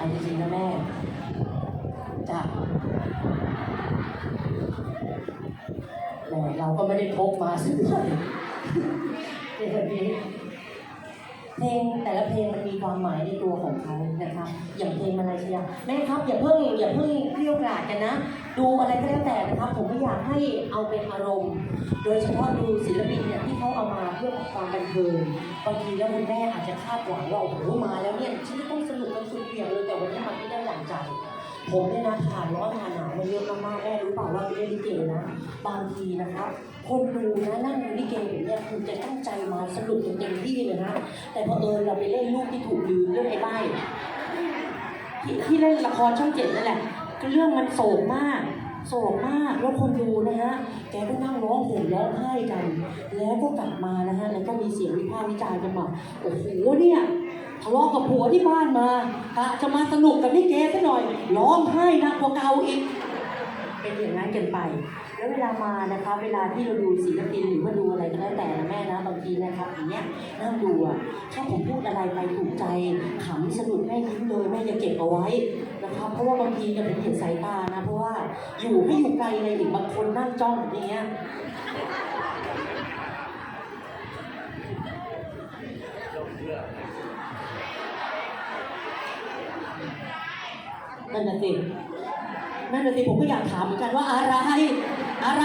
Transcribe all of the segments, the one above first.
เอาจริงๆนะแม่จ้ะแม่เราก็ไม่ได้พกมาสักหน่อยเดี๋ยวนี้เพลงแต่ละเพลงมันมีความหมายในตัวของเขานะคะอย่างเพลงมาลายเซียแม่ครับอย่าเพิ่งอย่าเพิ่งเกลี้ยวกราดกันนะ ดูอะไรก็แล้วแต่นะครับ ผมไม่อยากให้เอาเป็นอารมณ์ โดยเฉพาะดูศิลปินเนี่ยที่เขาเอามาเพื่อความบันเทิงบางทีแล้วคุณแม่อาจจะคาดหวังว่าโอ้โหมาแล้วเนี่ยฉันจะต้องสนุกกันสุดเปี่ยม ผมเนี่ยนะผ่านร้อนผ่านหนาวมาเยอะมากๆแม่รู้เปล่าว่าเล่นลิเกนะ บางทีนะครับคนดูนะนั่งดูลิเกเนี่ยคุณจะตั้งใจมาสนุกเต็มที่เลยนะ แต่พอเผอิญเราไปเล่นลูกที่ถูกลืมเรื่องไอ้ใบที่ที่เล่นละครช่องเจ็ดนั่นแหละเรื่องมันโศกมากโศกมากแล้วคนดูนะฮะ แกก็นั่งร้องห่มร้องไห้กัน แล้วก็กลับมานะฮะ แล้วก็มีเสียงวิพากษ์วิจารณ์กันมาโอ้โหเนี่ย ทะเลาะกับผัวที่บ้านมากะจะมาสนุกกับนี่เกซะหน่อยร้องไห้หนักกว่าเก่าอีก เป็นอย่างนั้นกันไป แล้วเวลามานะคะ เวลาที่เราดูศิลปินหรือว่าดูอะไรก็แล้วแต่นะแม่นะบางทีนะครับอย่างเนี้ยนั่งดูอะถ้าผมพูดอะไรไปถูกใจขำสนุกแม่ยิ้มเลยแม่จะเก็บเอาไว้นะครับเพราะว่าบางทีจะเป็นเห็นสายตานะ เพราะว่าอยู่ให้อยู่ไกลเลยอีกบางคนนั่งจ้องอย่างเงี้ย นั่นน่ะสินั่นน่ะสิผมก็อยากถามเหมือนกันว่าอะไร อะไร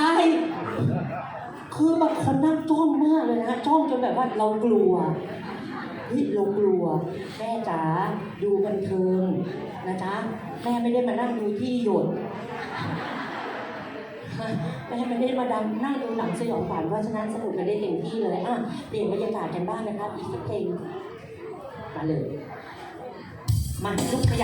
คือบางคนนั่งจ้องมากเลยนะจ้องจนแบบว่าเรากลัวเฮ้ยเรากลัวแม่จ๋าดูบันเทิงนะจ๊ะแม่ไม่ได้มานั่งดูที่หยดแม่ไม่ได้มาดังนั่งดูหนังสยองขวัญเพราะฉะนั้นสนุกกันได้เต็มที่เลยอะเปลี่ยนบรรยากาศกันบ้างนะครับ อีกสักเพลงมาเลยมาลุกขยับ